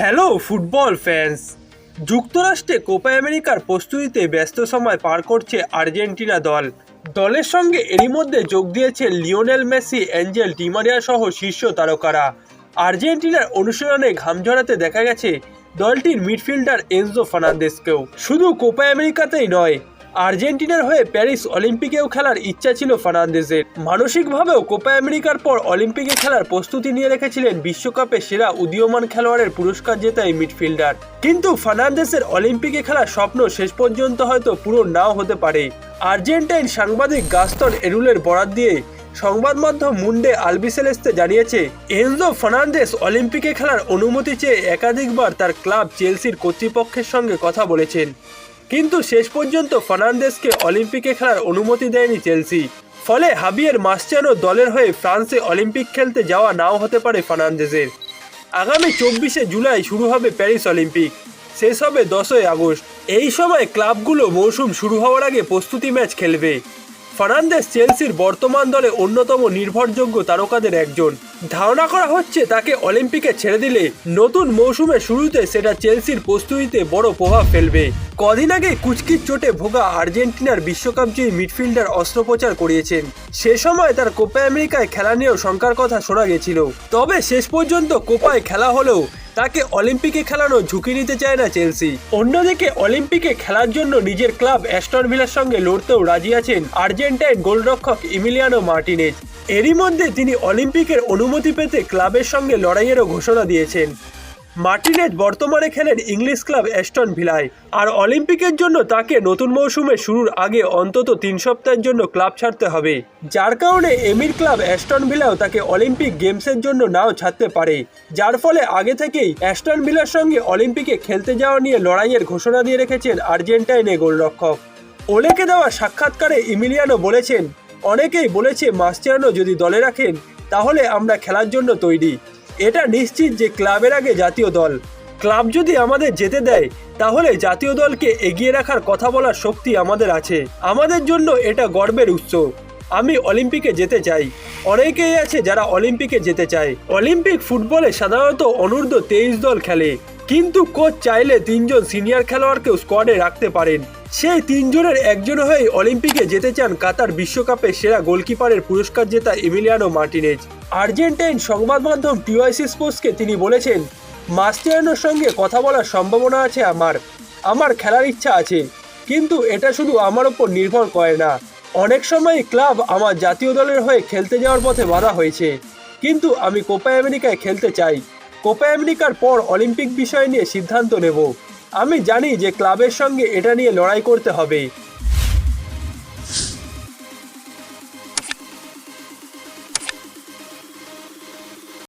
Hello football fans যুক্তরাষ্ট্রে Copa আমেরিকার প্রস্তুতিতে ব্যস্ত সময় পার করছে আর্জেন্টিনা দল। দলের সঙ্গে এরই মধ্যে যোগ দিয়েছে লিওনেল মেসি অ্যাঞ্জেল ডিমারিয়া সহ শীর্ষ তারকারা। আর্জেন্টিনার অনুশীলনে ঘাম ঝরাতে দেখা গেছে দলটির মিডফিল্ডার এনজো ফার্নান্দেসকেও শুধু কোপা আমেরিকাতেই নয় আর্জেন্টিনার হয়ে প্যারিস অলিম্পিকেও খেলার ইচ্ছা ছিল ফার্নান্দেজের। মানসিকভাবেও কোপা আমেরিকার পর অলিম্পিকে খেলার প্রস্তুতি নিয়ে রেখেছিলেন বিশ্বকাপে সেরা উদীয়মান খেলোয়াড়ের পুরস্কার জেতা এই মিডফিল্ডার। কিন্তু ফার্নান্দেসের অলিম্পিকে খেলার স্বপ্ন শেষ পর্যন্ত হয়তো পুরো নাও হতে পারে। আর্জেন্টাইন সাংবাদিক গাস্তন এরুলের বরাত দিয়ে সংবাদ মাধ্যম মুন্ডে আলবিসেলেস্তে জানিয়েছে, এনজো ফার্নান্দেস অলিম্পিকে খেলার অনুমতি চেয়ে একাধিকবার তার ক্লাব চেলসির কর্তৃপক্ষের সঙ্গে কথা বলেছেন। কিন্তু শেষ পর্যন্ত ফার্নান্দেসকে অলিম্পিকে খেলার অনুমতি দেয়নি চেলসি। ফলে হাবিয়ের মাস্টানো দলের হয়ে ফ্রান্সে অলিম্পিক খেলতে যাওয়া নাও হতে পারে ফার্নান্দেজের। আগামী চব্বিশে জুলাই শুরু হবে প্যারিস অলিম্পিক। শেষ হবে দশই আগস্ট। এই সময় ক্লাবগুলো মৌসুম শুরু হওয়ার আগে প্রস্তুতি ম্যাচ খেলবে। ফার্নান্দেস চেলসির বর্তমান দলে অন্যতম নির্ভরযোগ্য তারকাদের একজন। ধারণা করা হচ্ছে তাকে অলিম্পিকে ছেড়ে দিলে নতুন মৌসুমের শুরুতে সেটা চেলসির প্রস্তুতিতে বড় প্রভাব ফেলবে। কদিন আগে কুচকির চোটে ভোগা আর্জেন্টিনার বিশ্বকাপ জয়ী মিডফিল্ডার অস্ত্রোপচার করিয়েছেন। সে সময় তার কোপা আমেরিকায় খেলা নিয়েও শঙ্কার কথা শোনা গেছিল। তবে শেষ পর্যন্ত কোপায় খেলা হলেও তাকে অলিম্পিকে খেলানোর ঝুঁকি নিতে চায় না চেলসি। অন্যদিকে অলিম্পিকে খেলার জন্য নিজের ক্লাব অ্যাস্টন ভিলার সঙ্গে লড়তেও রাজি আছেন আর্জেন্টাইন গোলরক্ষক ইমিলিয়ানো মার্টিনেজ। এরই মধ্যে তিনি অলিম্পিকের অনুমতি পেতে ক্লাবের সঙ্গে লড়াইয়েরও ঘোষণা দিয়েছেন। মার্টিনেজ বর্তমানে খেলেন ইংলিশ ক্লাব অ্যাস্টন ভিলায়। আর অলিম্পিকের জন্য তাকে নতুন মৌসুমে শুরুর আগে অন্তত তিন সপ্তাহের জন্য ক্লাব ছাড়তে হবে। যার কারণে এমির ক্লাব অ্যাস্টন ভিলাও তাকে অলিম্পিক গেমসের জন্য নাও ছাড়তে পারে। যার ফলে আগে থেকেই অ্যাস্টন ভিলার সঙ্গে অলিম্পিকে খেলতে যাওয়া নিয়ে লড়াইয়ের ঘোষণা দিয়ে রেখেছেন আর্জেন্টাইনে গোলরক্ষক। ওলেকে দেওয়া সাক্ষাৎকারে ইমিলিয়ানো বলেছেন, অনেকেই বলেছে মাস্টারানো যদি দলে রাখেন, তাহলে আমরা খেলার জন্য তৈরি। এটা নিশ্চিত যে ক্লাবের আগে জাতীয় দল। ক্লাব যদি আমাদের যেতে দেয়, তাহলে জাতীয় দলকে এগিয়ে রাখার কথা বলার শক্তি আমাদের আছে। আমাদের জন্য এটা গর্বের উৎস। আমি অলিম্পিকে যেতে চাই। অনেকেই আছে যারা অলিম্পিকে যেতে চায়। অলিম্পিক ফুটবলে সাধারণত অনূর্ধ্ব তেইশ দল খেলে। কিন্তু কোচ চাইলে তিনজন সিনিয়র খেলোয়াড়কেও স্কোয়াডে রাখতে পারেন। সেই তিনজনের একজন হয়ে অলিম্পিকে যেতে চান কাতার বিশ্বকাপে সেরা গোলকিপারের পুরস্কার জেতা এমিলিয়ানো মার্টিনেজ। আর্জেন্টাইন সংবাদ মাধ্যম টিওয়াইসি স্পোর্টসকে তিনি বলেছেন, মাস্টিয়ানোর সঙ্গে কথা বলার সম্ভাবনা আছে আমার। আমার খেলার ইচ্ছা আছে। কিন্তু এটা শুধু আমার ওপর নির্ভর করে না। অনেক সময় ক্লাব আমার জাতীয় দলের হয়ে খেলতে যাওয়ার পথে বাধা হয়েছে। কিন্তু আমি কোপা আমেরিকায় খেলতে চাই। কোপা আমেরিকার পর অলিম্পিক বিষয় নিয়ে সিদ্ধান্ত নেব। আমি জানি যে ক্লাবের সঙ্গে এটা নিয়ে লড়াই করতে হবে।